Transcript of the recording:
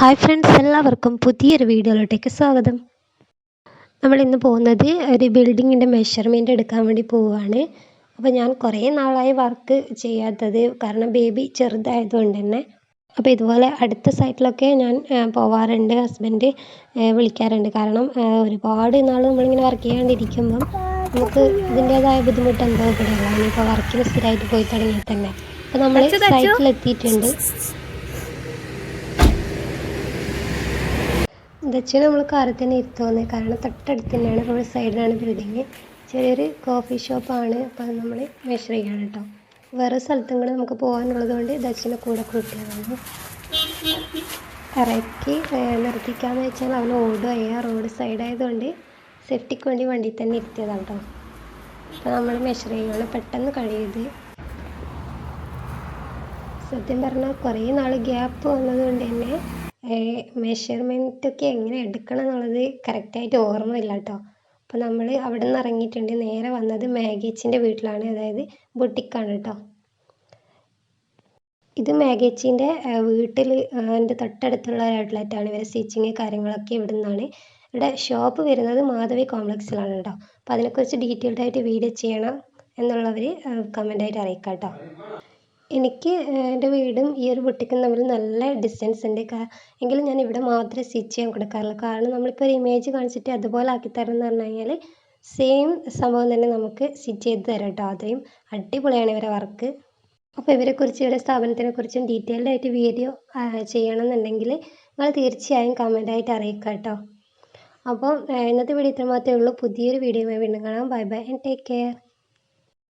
Hi friends എല്ലാവർക്കും പുതിയൊരു വീഡിയോയിലോട്ടേക്ക് സ്വാഗതം. നമ്മൾ ഇന്ന് പോകുന്നത് ഒരു ബിൽഡിങ്ങിന്റെ മെഷർമെന്റ് എടുക്കാൻ വേണ്ടി പോവുകയാണ്. അപ്പോൾ ഞാൻ കുറേ നാളായി വർക്ക് ചെയ്യാത്തത് കാരണം ബേബി ചെറുതായതുകൊണ്ട് തന്നെ. അപ്പോൾ ഇതുപോലെ അടുത്ത സൈറ്റിലൊക്കെ ഞാൻ പോവാറുണ്ട് ഹസ്ബൻഡ് വിളിക്കാറുണ്ട്. കാരണം ഒരുപാട് നാൾ നമ്മളിങ്ങനെ വർക്ക് ചെയ്യാണ്ടിരിക്കുമ്പം നമുക്ക് ഇതിന്റേതായ ബുദ്ധിമുട്ട് അനുഭവപ്പെടുകയാണ് ഇപ്പോൾ വർക്കിന് സ്ഥിരമായിട്ട് പോയി തുടങ്ങിയാൽ തന്നെ. അപ്പോൾ നമ്മൾ സൈറ്റിലെത്തിയിട്ടുണ്ട് ദക്ഷിണ നമ്മൾ കാറിൽ തന്നെ ഇരുത്തുന്നത് കാരണം തൊട്ടടുത്ത് തന്നെയാണ് റോഡ് സൈഡിലാണ് ബിൽഡിങ് ചെറിയൊരു കോഫി ഷോപ്പാണ് അപ്പോൾ നമ്മൾ മെഷർ ചെയ്യാണ് കേട്ടോ വേറെ സ്ഥലത്തും കൂടെ നമുക്ക് പോകാനുള്ളത് കൊണ്ട് ദക്ഷിണ കൂടെ കൂട്ടിയതാണ് ഇറക്കി നിർത്തിക്കാന്ന് വെച്ചാൽ അവൻ ഓടുകയ റോഡ് സൈഡായതുകൊണ്ട് സേഫ്റ്റിക്ക് വേണ്ടി വണ്ടി തന്നെ ഇരുത്തിയതാണ് കേട്ടോ അപ്പോൾ നമ്മൾ മെഷർ ചെയ്യുകയാണ് പെട്ടെന്ന് കഴിയത്. സത്യം പറഞ്ഞാൽ കുറേ നാൾ ഗ്യാപ്പ് വന്നതുകൊണ്ട് തന്നെ മെഷർമെന്റൊക്കെ എങ്ങനെ എടുക്കണം എന്നുള്ളത് കറക്റ്റായിട്ട് ഓർമ്മയില്ല കേട്ടോ അപ്പോൾ നമ്മൾ അവിടെ നിന്ന് ഇറങ്ങിയിട്ടുണ്ട്. നേരെ വന്നത് മാഗേച്ചിന്റെ വീട്ടിലാണ്. അതായത് ബുട്ടിക്കാണ് കേട്ടോ. ഇത് മാഗേച്ചിന്റെ വീട്ടിൽ എന്റെ തൊട്ടടുത്തുള്ള ഒരു ഔട്ട്ലെറ്റാണ് ഇവരെ സ്റ്റിച്ചിങ് കാര്യങ്ങളൊക്കെ ഇവിടെ നിന്നാണ് ഇവിടെ ഷോപ്പ് വരുന്നത് മാധവി കോംപ്ലക്സിലാണ് കേട്ടോ. അപ്പോൾ അതിനെക്കുറിച്ച് ഡീറ്റെയിൽഡ് ആയിട്ട് വീഡിയോ ചെയ്യണം എന്നുള്ളവർ കമന്റായിട്ട് അറിയിക്കാം കേട്ടോ എനിക്ക് എന്റെ വീടും ഈ ഒരു ബുട്ടിക്കും തമ്മിൽ നല്ല ഡിസ്റ്റൻസ് ഉണ്ട്. എങ്കിലും ഞാൻ ഇവിടെ മാത്രമേ സ്റ്റിച്ച് ചെയ്യാൻ കൊടുക്കാറുള്ളൂ. കാരണം നമ്മളിപ്പോൾ ഒരു ഇമേജ് കാണിച്ചിട്ട് അതുപോലെ ആക്കി തരണം എന്ന് പറഞ്ഞു കഴിഞ്ഞാൽ സെയിം സംഭവം തന്നെ നമുക്ക് സ്റ്റിച്ച് ചെയ്ത് തരാം കേട്ടോ അടിപൊളിയാണ് ഇവരെ വർക്ക് അപ്പോൾ ഇവരെക്കുറിച്ച് ഇവരുടെ സ്ഥാപനത്തിനെക്കുറിച്ചും ഡീറ്റെയിൽഡ് ആയിട്ട് വീഡിയോ ചെയ്യണമെന്നുണ്ടെങ്കിൽ നിങ്ങൾ തീർച്ചയായും കമന്റായിട്ട് അറിയിക്കുക കേട്ടോ അപ്പോൾ ഇന്നത്തെ വീഡിയോ ഇത്ര മാത്രമേ ഉള്ളൂ. പുതിയൊരു വീഡിയോയുമായി വീണ്ടും കാണാം. Bye bye and take care